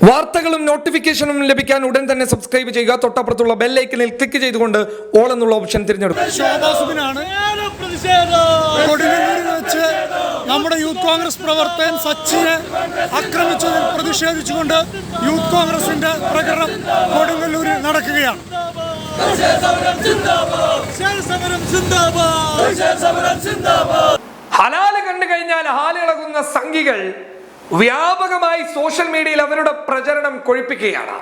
വാർത്തകളും നോട്ടിഫിക്കേഷനും ലഭിക്കാൻ ഉടൻ തന്നെ സബ്സ്ക്രൈബ് ചെയ്യുക. തൊട്ടപ്പുറത്തുള്ള ബെല്ലൈക്കനിൽ ക്ലിക്ക് ചെയ്തുകൊണ്ട് ഓൾ എന്നുള്ള ഓപ്ഷൻ വെച്ച് നമ്മുടെ യൂത്ത് കോൺഗ്രസ് പ്രവർത്തകൻ സച്ചിനെ ആക്രമിച്ചതിൽ പ്രതിഷേധിച്ചുകൊണ്ട് യൂത്ത് കോൺഗ്രസിന്റെ പ്രകടനം കൊടുങ്ങല്ലൂരിൽ നടക്കുകയാണ്. ഹലാൽ കണ്ടു കഴിഞ്ഞാൽ ഹാലിളകുന്ന സംഘികൾ വ്യാപകമായി സോഷ്യൽ മീഡിയയിൽ അവരുടെ പ്രചരണം കൊഴിപ്പിക്കുകയാണ്.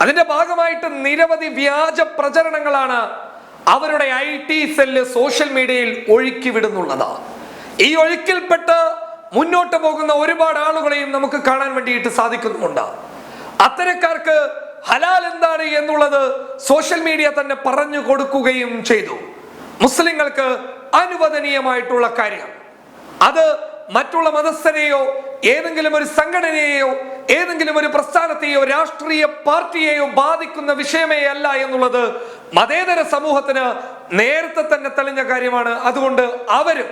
അതിന്റെ ഭാഗമായിട്ട് നിരവധി വ്യാജ പ്രചരണങ്ങളാണ് അവരുടെ ഐ ടി സെല്ല് സോഷ്യൽ മീഡിയയിൽ ഒഴുക്കി വിടുന്നുള്ളത്. ഈ ഒഴുക്കിൽപ്പെട്ട് മുന്നോട്ട് പോകുന്ന ഒരുപാട് ആളുകളെയും നമുക്ക് കാണാൻ വേണ്ടിയിട്ട് സാധിക്കുന്നുമുണ്ട്. അത്തരക്കാർക്ക് ഹലാൽ എന്താണ് എന്നുള്ളത് സോഷ്യൽ മീഡിയ തന്നെ പറഞ്ഞു കൊടുക്കുകയും ചെയ്തു. മുസ്ലിങ്ങൾക്ക് അനുവദനീയമായിട്ടുള്ള കാര്യം. അത് മറ്റുള്ള മതസ്ഥരെയോ ഏതെങ്കിലും ഒരു സംഘടനയെയോ ഏതെങ്കിലും ഒരു പ്രസ്ഥാനത്തെയോ രാഷ്ട്രീയ പാർട്ടിയെയോ ബാധിക്കുന്ന വിഷയമേ അല്ല എന്നുള്ളത് മതേതര സമൂഹത്തിന് നേരത്തെ തന്നെ തെളിഞ്ഞ കാര്യമാണ്. അതുകൊണ്ട് അവരും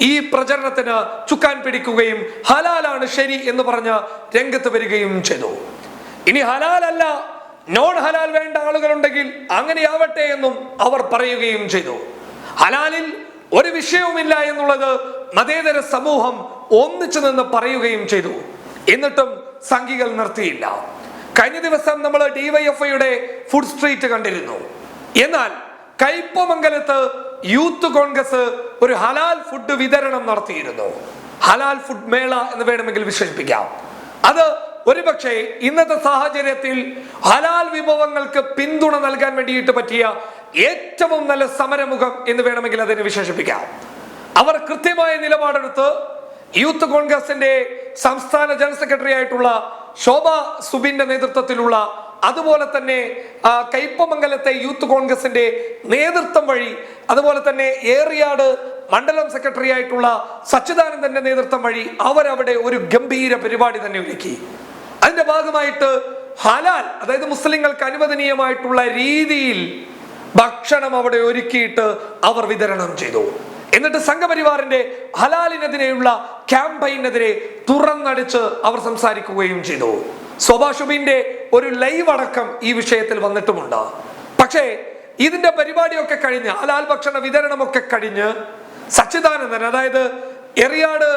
ഈ പ്രചരണത്തിന് ചുക്കാൻ പിടിക്കുകയും ഹലാലാണ് ശരി എന്ന് പറഞ്ഞ രംഗത്ത് വരികയും ചെയ്തു. ഇനി ഹലാലല്ല നോൺ ഹലാൽ വേണ്ട ആളുകളുണ്ടെങ്കിൽ അങ്ങനെയാവട്ടെ എന്നും അവർ പറയുകയും ചെയ്തു. ഹലാലിൽ ഒരു വിഷയവുമില്ല എന്നുള്ളത് മതേതര സമൂഹം ഒന്നിച്ചു നിന്ന് പറയുകയും ചെയ്തു. എന്നിട്ടും സംഘികൾ നിർത്തിയില്ല. കഴിഞ്ഞ ദിവസം നമ്മൾ ഡിവൈഎഫ്ഐയുടെ ഫുഡ് സ്ട്രീറ്റ് കണ്ടിരുന്നു. എന്നാൽ കൈപ്പമംഗലത്ത് യൂത്ത് കോൺഗ്രസ് ഒരു ഹലാൽ ഫുഡ് വിതരണം നടത്തിയിരുന്നു. ഹലാൽ ഫുഡ് മേള എന്ന് വേണമെങ്കിൽ വിശേഷിപ്പിക്കാം. അത് ഒരുപക്ഷെ ഇന്നത്തെ സാഹചര്യത്തിൽ ഹലാൽ വിഭവങ്ങൾക്ക് പിന്തുണ നൽകാൻ വേണ്ടിയിട്ട് പറ്റിയ ഏറ്റവും നല്ല സമരമുഖം എന്ന് വേണമെങ്കിൽ അതിനെ വിശേഷിപ്പിക്കാം. അവർ കൃത്യമായ നിലപാടെടുത്ത് യൂത്ത് കോൺഗ്രസിന്റെ സംസ്ഥാന ജനറൽ സെക്രട്ടറി ആയിട്ടുള്ള ശോഭ സുബിന്റെ നേതൃത്വത്തിലുള്ള അതുപോലെ തന്നെ കയ്പമംഗലത്തെ യൂത്ത് കോൺഗ്രസിന്റെ നേതൃത്വം വഴി അതുപോലെ തന്നെ ഏറിയാട് മണ്ഡലം സെക്രട്ടറി ആയിട്ടുള്ള സച്ചിദാനന്ദന്റെ നേതൃത്വം വഴി അവരവിടെ ഒരു ഗംഭീര പരിപാടി തന്നെ ഒരുക്കി. അതിന്റെ ഭാഗമായിട്ട് ഹലാൽ അതായത് മുസ്ലിങ്ങൾക്ക് അനുവദനീയമായിട്ടുള്ള രീതിയിൽ ഭക്ഷണം അവിടെ ഒരുക്കിയിട്ട് അവർ വിതരണം ചെയ്തു. എന്നിട്ട് സംഘപരിവാറിന്റെ ഹലാലിനെതിരെയുള്ള ക്യാമ്പയിനെതിരെ തുറന്നടിച്ച് അവർ സംസാരിക്കുകയും ചെയ്തു. സ്വഭാഷുബിന്റെ ഒരു ലൈവ് അടക്കം ഈ വിഷയത്തിൽ വന്നിട്ടുമുണ്ട്. പക്ഷേ ഇതിന്റെ പരിപാടിയൊക്കെ കഴിഞ്ഞ് ഹലാൽ ഭക്ഷണ വിതരണമൊക്കെ കഴിഞ്ഞ് സച്ചിദാനന്ദൻ അതായത് എറിയാട്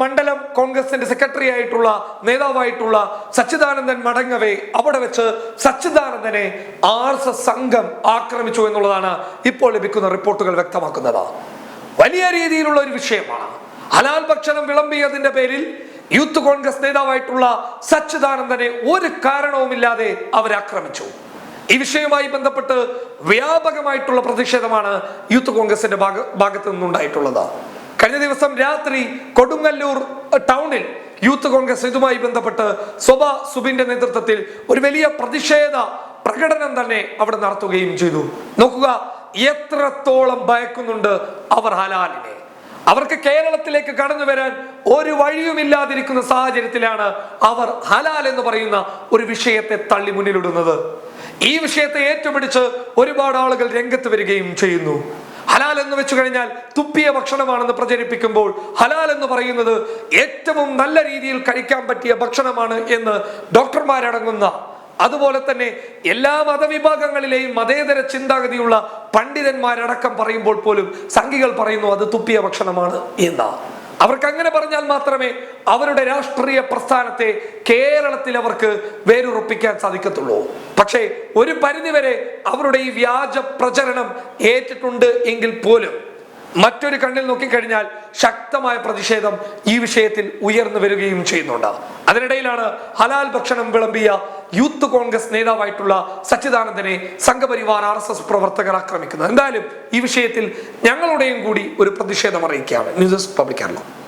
മണ്ഡലം കോൺഗ്രസിന്റെ സെക്രട്ടറി ആയിട്ടുള്ള നേതാവായിട്ടുള്ള സച്ചിദാനന്ദൻ മടങ്ങവേ അവിടെ വെച്ച് സച്ചിദാനന്ദനെ ആർ സംഘം ആക്രമിച്ചു എന്നുള്ളതാണ് ഇപ്പോൾ ലഭിക്കുന്ന റിപ്പോർട്ടുകൾ വ്യക്തമാക്കുന്നത്. വലിയ രീതിയിലുള്ള ഒരു വിഷയമാണ്. ഹലാൽ ഭക്ഷണം വിളമ്പിയതിന്റെ പേരിൽ യൂത്ത് കോൺഗ്രസ് നേതാവായിട്ടുള്ള സച്ചിദാനന്ദനെ ഒരു കാരണവുമില്ലാതെ അവരാക്രമിച്ചു ഈ വിഷയവുമായി ബന്ധപ്പെട്ട് വ്യാപകമായിട്ടുള്ള പ്രതിഷേധമാണ് യൂത്ത് കോൺഗ്രസിന്റെ ഭാഗ ഭാഗത്തു നിന്നുണ്ടായിട്ടുള്ളത്. കഴിഞ്ഞ ദിവസം രാത്രി കൊടുങ്ങല്ലൂർ ടൗണിൽ യൂത്ത് കോൺഗ്രസ് ഇതുമായി ബന്ധപ്പെട്ട് സ്വബ സുബിന്റെ നേതൃത്വത്തിൽ ഒരു വലിയ പ്രതിഷേധ പ്രകടനം തന്നെ അവിടെ നടത്തുകയും ചെയ്തു. നോക്കുക എത്രത്തോളം ഭയക്കുന്നുണ്ട് അവർ ഹലാലിനെ. അവർക്ക് കേരളത്തിലേക്ക് കടന്നു വരാൻ ഒരു വഴിയുമില്ലാതിരിക്കുന്ന സാഹചര്യത്തിലാണ് അവർ ഹലാൽ എന്ന് പറയുന്ന ഒരു വിഷയത്തെ തള്ളി മുന്നിലിടുന്നത്. ഈ വിഷയത്തെ ഏറ്റുപിടിച്ച് ഒരുപാട് ആളുകൾ രംഗത്ത് വരികയും ചെയ്യുന്നു. ഹലാൽ എന്ന് വെച്ചു കഴിഞ്ഞാൽ തുപ്പിയ ഭക്ഷണമാണെന്ന് പ്രചരിപ്പിക്കുമ്പോൾ ഹലാൽ എന്ന് പറയുന്നത് ഏറ്റവും നല്ല രീതിയിൽ കഴിക്കാൻ പറ്റിയ ഭക്ഷണമാണ് എന്ന് ഡോക്ടർമാരടങ്ങുന്ന അതുപോലെ തന്നെ എല്ലാ മതവിഭാഗങ്ങളിലെയും മതേതര ചിന്താഗതിയുള്ള പണ്ഡിതന്മാരടക്കം പറയുമ്പോൾ പോലും സംഘികൾ പറയുന്നു അത് തുപ്പിയ ഭക്ഷണമാണ് എന്നാ. അവർക്ക് അങ്ങനെ പറഞ്ഞാൽ മാത്രമേ അവരുടെ രാഷ്ട്രീയ പ്രസ്ഥാനത്തെ കേരളത്തിൽ അവർക്ക് വേരുറപ്പിക്കാൻ സാധിക്കത്തുള്ളൂ. പക്ഷേ ഒരു പരിധിവരെ അവരുടെ ഈ വ്യാജ പ്രചരണം ഏറ്റിട്ടുണ്ട് എങ്കിൽ പോലും മറ്റൊരു കണ്ണിൽ നോക്കിക്കഴിഞ്ഞാൽ ശക്തമായ പ്രതിഷേധം ഈ വിഷയത്തിൽ ഉയർന്നു വരികയും ചെയ്യുന്നുണ്ട്. അതിനിടയിലാണ് ഹലാൽ ഭക്ഷണം വിളമ്പിയ യൂത്ത് കോൺഗ്രസ് നേതാവായിട്ടുള്ള സച്ചിദാനന്ദനെ സംഘപരിവാർ ആർ എസ് എസ് പ്രവർത്തകർ ആക്രമിക്കുന്നത്. എന്തായാലും ഈ വിഷയത്തിൽ ഞങ്ങളുടെയും കൂടി ഒരു പ്രതിഷേധം അറിയിക്കുകയാണ്. ന്യൂസ് പബ്ലിക്കാണല്ലോ